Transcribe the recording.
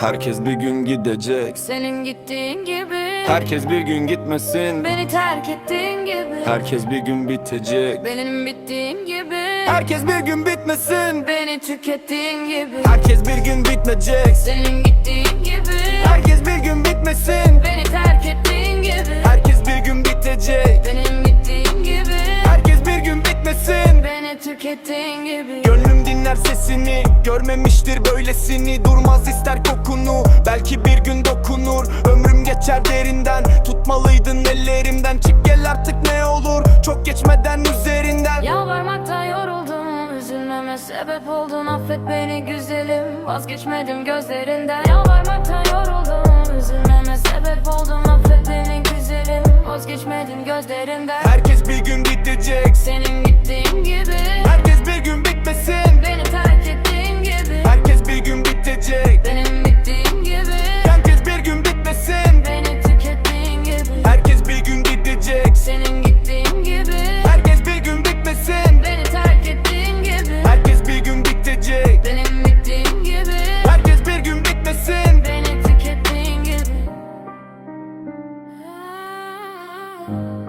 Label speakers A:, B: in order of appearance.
A: Herkes bir gün gidecek.
B: Senin gittiğin gibi.
A: Herkes bir gün gitmesin.
B: Beni terk ettiğin gibi.
A: Herkes bir gün bitecek.
B: Benim bittiğim gibi.
A: Herkes bir gün bitmesin.
B: Beni tükettiğin gibi.
A: Herkes bir gün bitmeyecek.
B: Senin gittiğin gibi Beni tükettiğin gibi.
A: Gönlüm dinler sesini Görmemiştir böylesini. Durmaz ister kokunu Belki bir gün dokunur. Ömrüm geçer derinden Tutmalıydın ellerimden. Çık gel artık ne olur Çok geçmeden üzerinden.
B: Yalvarmaktan yoruldum Üzülmeme sebep oldun. Affet beni güzelim Vazgeçmedim gözlerinden. Yalvarmaktan yoruldum Üzülmeme sebep oldun. Affet beni güzelim Vazgeçmedim gözlerinden.
A: Herkes bir gün bitecek.
B: Senin Bye.